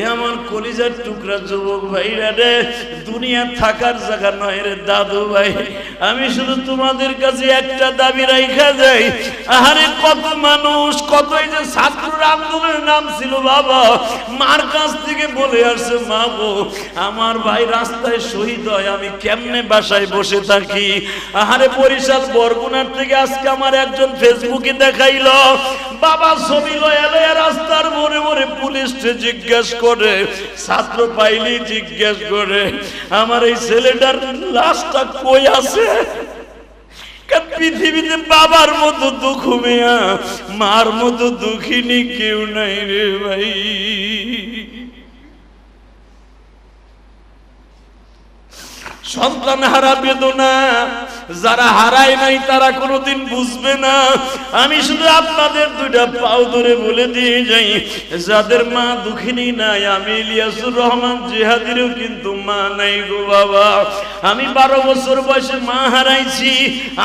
এ আমার কলিজার টুকরা যুবক ভাইরা রে, দুনিয়া থাকার জায়গা নয় রে দাদু ভাই। আমি শুধু তোমাদের কাছে একটা দাবি রাইখা যাই। আহারে কত মানুষ কত এই যে ছাত্র আন্দোলনের নাম ছিল বাবা। মার কাছ থেকে বলে আসছে, মা গো, আমার ভাই রাস্তায় শহীদ হয়, আমি কেমনে বাসায় বসে থাকি? আহারে বরিশাল বরগুনার থেকে আজকে আমার একজন ফেসবুকে দেখাইলো। বাবা ছবি লয়া লয়া রাস্তার মনে মনে পুলিশকে জিজ্ঞেস করে, ছাত্র পাইলি জিজ্ঞেস করে, আমার এই ছেলেটার লাশটা কই আছে? পৃথিবীতে বাবার মতো দুঃখ মেয়া, মার মতো দুঃখিনী কেউ নাই রে ভাই। সন্তান হারা বেদনা যারা হারায় নাই, তারা কোনোদিন বুঝবে না। আমি শুধু আপনাদের দুইটা পাও ধরে বলে দিয়ে যাই, যাদের মা দুঃখিনী নাই, আমি ইলিয়াসুর রহমান জেহাদিরও কিন্তু মা নাই গো বাবা। আমি বারো বছর বয়সে মা হারাইছি।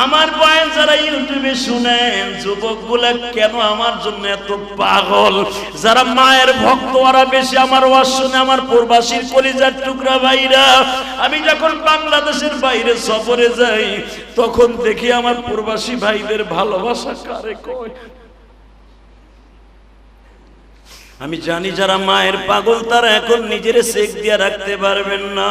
আমার বয়স যারা ইউটিউবে শুনেন যুবকগুলা কেন আমার জন্য এত পাগল? যারা মায়ের ভক্ত, ওরা বেশি আমার ওয়াজ শুনে আমার প্রবাসীর কলিজার টুকরা ভাইরা। আমি যখন বাংলাদেশের বাইরে সফরে যাই তখন দেখি আমার প্রবাসী ভাইদের ভালোবাসা কারে কয়? আমি জানি যারা মায়ের পাগল, তারা এখন নিজের সেক দিয়ে রাখতে পারবেন না।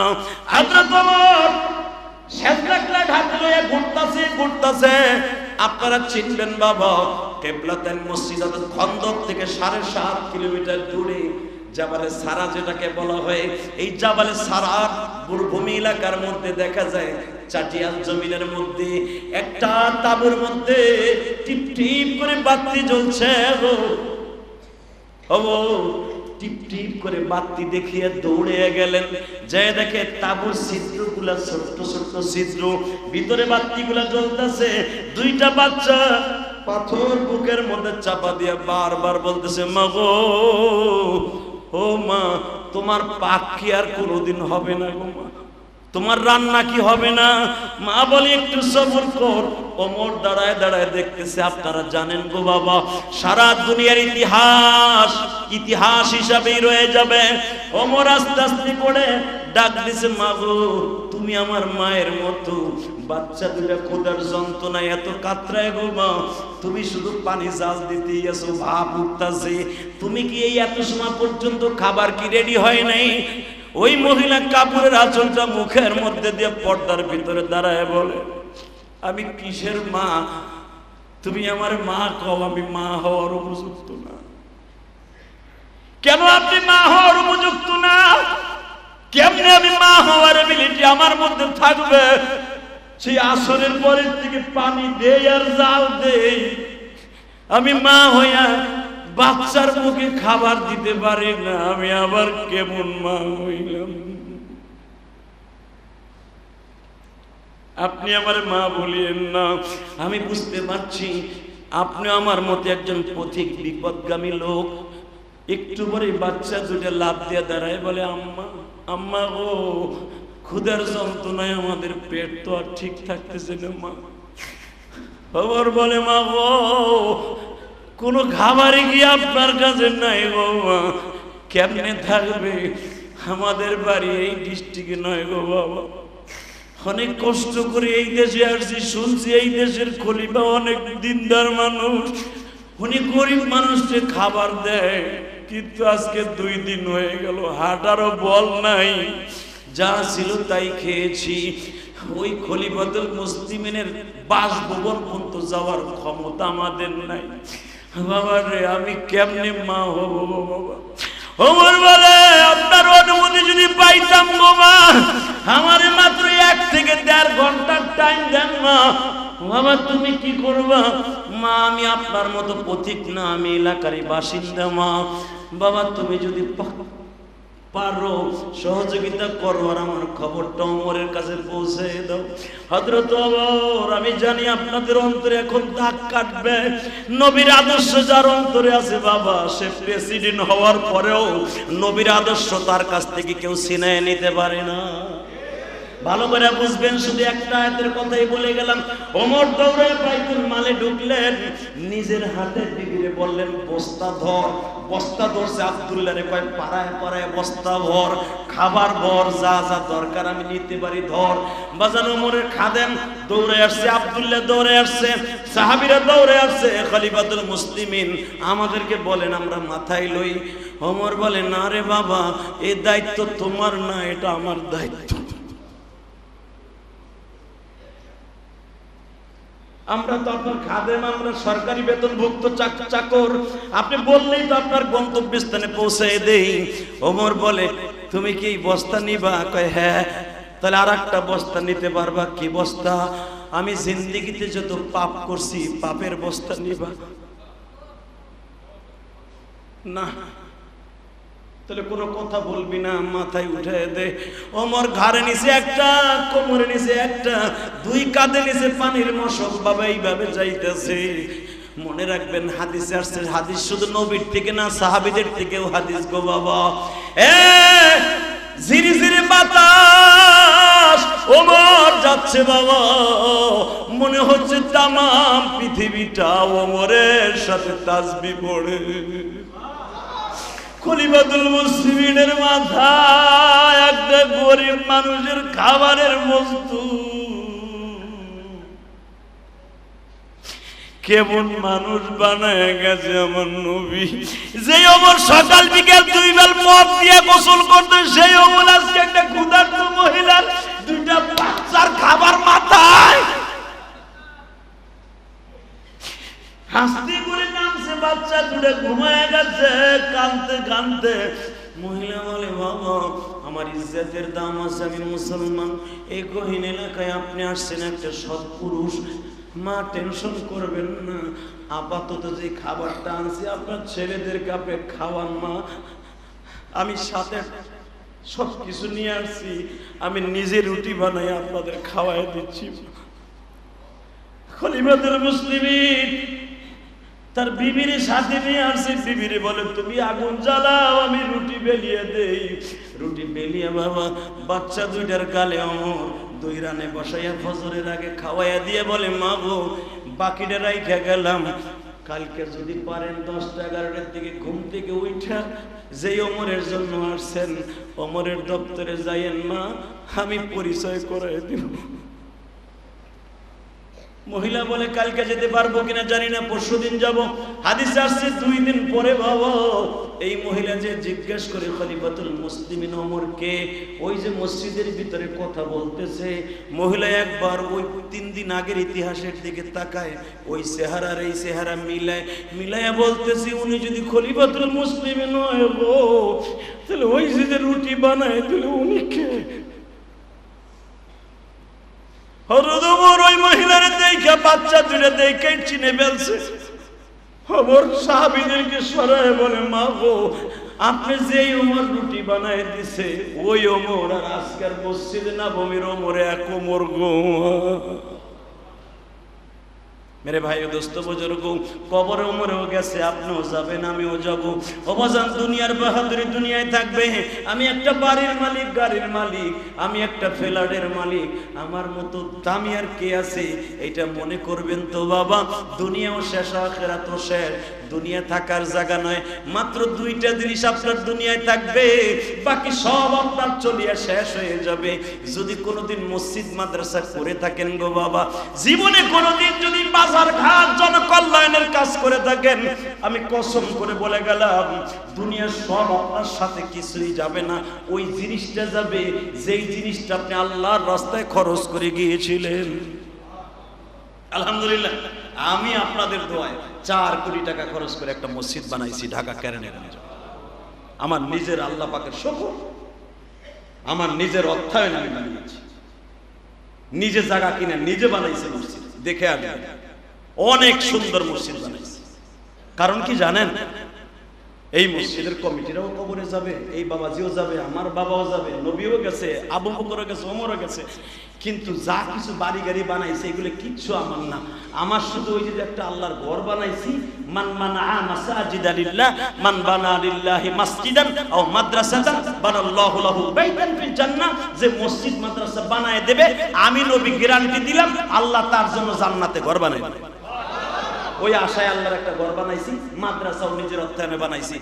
আপনারা চিনবেন বাবা, কেবলাতেন মসজিদ খন্দক থেকে সাড়ে সাত কিলোমিটার দূরে জাবালে সারা যেটাকে বলা হয়, এই জাবালে সারা মরুভূমি এলাকার মধ্যে দেখা যায়, চাটিয়াল জমিনের মধ্যে একটা তাবুর মধ্যে টিপ টিপ করে বাতি জ্বলছে ও টিপ টিপ করে বাতি দেখিয়ে দৌড়ে গেলেন। যে দেখে তাবুর ছিদ্রগুলা, ছোট্ট ছোট্ট ছিদ্র, ভিতরে বাতিগুলা জ্বলতেছে। দুইটা বাচ্চা পাথর বুকের মধ্যে চাপা দিয়ে বারবার বলতেছে, মাগো ও মা, তোমার পাক কি আর কোনোদিন হবে না গো মা? তোমার রান্না কি হবে না? মা বলে, একটু সবর কর। ওমর দাঁড়ায় দাঁড়ায় দেখতেছে, আপনারা জানেন গো বাবা, সারা দুনিয়ার ইতিহাস ইতিহাস হিসাবেই রয়ে যাবে। ওমর আস্তে আস্তে করে ডাক দিছে, মা গো তুমি আমার মায়ের মতো। বাচ্চা দুটা খোদার যন্ত্রণায় এত কাতরায় গো মা। তুমি শুধু পানি জাল দিতে এসো ভাব উঠতাছে। তুমি কি এই এত সময় পর্যন্ত খাবার কি রেডি হয় নাই? ওই মহিলা কাপড়ের আঁচলটা মুখের মধ্যে দিয়ে পর্দার ভিতরে দাঁড়ায় বলে, আমি কিসের মা? তুমি আমার মা কও, আমি মা হওয়ার উপযুক্ত না। কেন আপনি মা হওয়ার উপযুক্ত না? কেমনে আমি মা হওয়ার এবিলিটি আমার মধ্যে থাকবে? সেই আসরের পরের থেকে পানি দেই আর জাল দেই। আমি মা হইয়া বাচ্চার মুখে খাবার দিতে পারি না, আমি আবার কেমন মা হইলাম? আপনি আমার মা বলিয়েন না, আমি বুঝতে পারছি আপনি আমার মতো একজন পথিক বিপদগামী লোক। একটু পরে বাচ্চা দুটো লাভ দিয়ে দাঁড়ায় বলে, আম্মা আম্মা গো, ক্ষুধার যন্ত্রণায় আমাদের পেট তো আর ঠিক থাকতেছে না, মা। খবর বলে, মা গো, কোনো খাবারই কি আপনার কাছে নাই গো, মা। কেমনে থাকবে? আমাদের বাড়ি এই ডিস্ট্রিক্টে নয় গো, বাবা। অনেক কষ্ট করে এই দেশে আসছি, শুনছি এই দেশের খলিফা অনেক দিনদার মানুষ। উনি গরিব মানুষকে খাবার দেয়। কিন্তু আজকে দুই দিন হয়ে গেল হাঁটারও বল নাই। যা ছিল তাই খেয়েছি। ওই খলিফাতুল মুসলিমিনের বাসভবন পর্যন্ত যাওয়ার ক্ষমতা আমাদের নাই। বাবা রে, আমি কেমনে মা হব বাবা? ওমর বলে আপনার অনুমতি যদি পাইতাম গো মা, আমারে মাত্র এক থেকে দেড় ঘণ্টার টাইম দেন মা। বাবা, তুমি কি করবা? মা, আমি আপনার মতো পথিক না, আমি এলাকারই বাসিন্দা মা। বাবা, তুমি যদি পারো, সহযোগিতা করো আর আমার খবরটা অমরের কাছে পৌঁছে দাও। হজরত অমর, আমি জানি আপনাদের অন্তরে এখন দাগ কাটবে। নবীর আদর্শ যার অন্তরে আছে বাবা, সে প্রেসিডেন্ট হওয়ার পরেও নবীর আদর্শ তার কাছ থেকে কেউ ছিনায় নিতে পারে না। ভালো করে বুঝবেন, শুধু একটা আয়াতের কথাই বলে গেলাম। ওমর দৌড়ে বাইতুল মালে ঢুকলেন, নিজের হাতে বিবিরে বললেন, বস্তা ধর বস্তা ধরছে আব্দুল্লাহ রে, কয় পাড়ায় পাড়ায় বস্তা ভর, খাবার ভর, যা যা দরকার আমি নিতে পারি, ধর। বাজার ওমরের খাদেম দৌড়ে আসছে, আব্দুল্লাহ দৌড়ে আসছে, সাহাবিরা দৌড়ে আসছে খলিফাতুল মুসলিমিন, আমাদেরকে বলেন আমরা মাথায় লই। ওমর বলে, না রে বাবা এই দায়িত্ব তোমার না, এটা আমার দায়িত্ব। আমরা তো আপনার খাদেম, আমরা সরকারি বেতনভুক্ত চাক- চাকর। আপনি বললেই তো আপনার গন্তব্যস্থানে পৌঁছে দেই। ওমর বলে, তুমি কি বস্তা নিবা? কয় হ্যাঁ। তাহলে আর একটা বস্তা নিতে পারবা? কি বস্তা? আমি জিন্দিগিতে যত পাপ করছি, পাপের বস্তা নিবা। না। তাহলে কোনো কথা বলবি না, মাথায় উঠে দে। ওমর ঘাড়ে নিচে একটা, কোমরে নিচে একটা, দুই কাঁধে নিচে পানির মশক বাবা এইভাবে যাইতেছে। মনে রাখবেন, হাদিস আসছে, হাদিস শুধু নবীর থেকে না, সাহাবিদের থেকেও হাদিস গো বাবা। এ, ঝিরি ঝিরি বাতাস, ওমর যাচ্ছে বাবা। মনে হচ্ছে তামাম পৃথিবীটা ওমরের সাথে তাসবি পড়ে। খলিফাতুল মুসলিমিনের মাথায় একটা গরিব মানুষের খাবারের বস্তু। কেমন মানুষ বানায় গেছে আমার নবী। যে অমর সকাল বিকেল দুই বেল মদ দিয়ে গোসল করতে, সেই অমর আজকে একটা ক্ষুধার্ত মহিলার দুইটা বাচ্চার খাবার মাথায়। হাসতে করে নামছে বাচ্চা দূরে ঘুমায় গেছে কানতে কানতে মহিলা বলে, বাবা, আমার ইজ্জতের দাম আছে, আমি মুসলমান। এই গহীন এলাকায় আপনি আসছেন একটা সৎ পুরুষ। মা, টেনশন করবেন না। আপাতত যে খাবারটা আনছি, আপনার ছেলেদেরকে আপনি খাওয়ান, মা। আমি সাথে সব কিছু নিয়ে আসছি। আমি নিজে রুটি বানাই, আপনাদের খাওয়াই দিচ্ছি খলিফাতুল মুসলিমিন তার বিবির সাথে নিয়ে আসছে বিবিরে বলে, তুমি আগুন জ্বালাও, আমি রুটি বেলিয়ে দেই। রুটি বেলিয়ে বাবা, বাচ্চা দুইটার গালে অমর। দুই রানে বসাইয়া ফজরের আগে খাওয়াইয়া দিয়ে বলে, মা গো, বাকিটা রাইখা গেলাম। কালকে যদি পারেন দশটা এগারোটার দিকে ঘুম থেকে উঠা যেই অমরের জন্য আসছেন, অমরের দপ্তরে যাইয়েন মা, আমি পরিচয় করে দিব। মহিলা বলে কালকে যেতে পারব কিনা জানি না, পরশু দিন যাব। হাদিস আসছে, দুই দিন পরে বাবা, এই মহিলা যে জিজ্ঞেস করে, খলিফাতুল মুসলিমিন ওমর কে ওই যে মসজিদের ভিতরে কথা বলতেছে, মহিলা একবার ওই তিন দিন আগের ইতিহাসের দিকে তাকায়, ওই চেহারার এই চেহারা মিলায় মিলায় বলতেছে, উনি যদি খলিফাতুল মুসলিমিন নয় গো, তাহলে ওই যে রুটি বানায় তাহলে উনি কে মহিলার দেখে বাচ্চা দূরে দেখে চিনে ফেলছে। খবর সাহাবিদেরকে সরায় বলে, মা গো, আপনি যেই ওমর রুটি বানায় দিছে, ওই ওমর আর আজকের মসজিদ না ভূমির ওমরে এক ওমর গো। মেরে ভাই দোস্ত বুজুর্গ, কবর উমরেও গেছে, আপনিও যাবেন, আমিও যাব। অবজান দুনিয়ার বাহাদুরি দুনিয়ায় থাকবে। আমি একটা বাড়ির মালিক, গাড়ির মালিক, আমি একটা ফ্ল্যাটের মালিক। আমার মতো দামি আর কে আছে, এটা মনে করবেন তো বাবা? দুনিয়াও শেষ, আখেরাতও শেষ। দুনিয়া থাকার জায়গা নয়, মাত্র দুইটা জিনিস আপনার দুনিয়ায় থাকবে, বাকি সব আপনার চলিয়া শেষ হয়ে যাবে। যদি কোনোদিন মসজিদ, মাদ্রাসা করে থাকেন গো বাবা, জীবনে কোনোদিন যদি বাজার ঘাট, জনকল্যাণের কাজ করে থাকেন, আমি কসম করে বলে গেলাম, দুনিয়ার সব আপনার সাথে কিছুই যাবে না। ওই জিনিসটা যাবে, যেই জিনিসটা আপনি আল্লাহর রাস্তায় খরচ করে গিয়েছিলেন। আলহামদুলিল্লাহ। আমি আপনাদের দোয়ায় চার কোটি টাকা খরচ করে একটা মসজিদ বানাইছি ঢাকা ক্যারেনেগঞ্জ আমার নিজের আল্লাহ পাকের শকর আমার নিজের অর্থায়ন আমি বানিয়েছি। নিজে জায়গা কিনে নিজে বানাইছে মসজিদ। দেখে আগে অনেক সুন্দর মসজিদ বানাইছে। কারণ কি জানেন? এই মসজিদের কমিটিরাও কবরে যাবে, এই বাবাজিও যাবে, আমার বাবাও যাবে, নবীও গেছে, আবু বকরও গেছে, ওমরও গেছে। কিন্তু যা কিছু বাড়ি গাড়ি বানাইছে, এগুলো কিচ্ছু আমার না। আমার শুধু ওই যে একটা আল্লাহর ঘর বানাইছি, মান মাসাজিদ আলিল্লাহ মান বানা লিল্লাহি মাসজিদান আও মাদ্রাসাতান, বানাল্লাহু লাহু বাইতান ফিল জান্নাহ। যে মসজিদ মাদ্রাসা বানায় দেবে, আমি নবী গ্যারান্টি দিলাম, আল্লাহ তার জন্য জান্নাতে ঘর বানায় দেবে। ওই আশায় আল্লাহর একটা ঘর বানাইছি মাদ্রাসাও নিজের অর্থায়নে বানাইছি।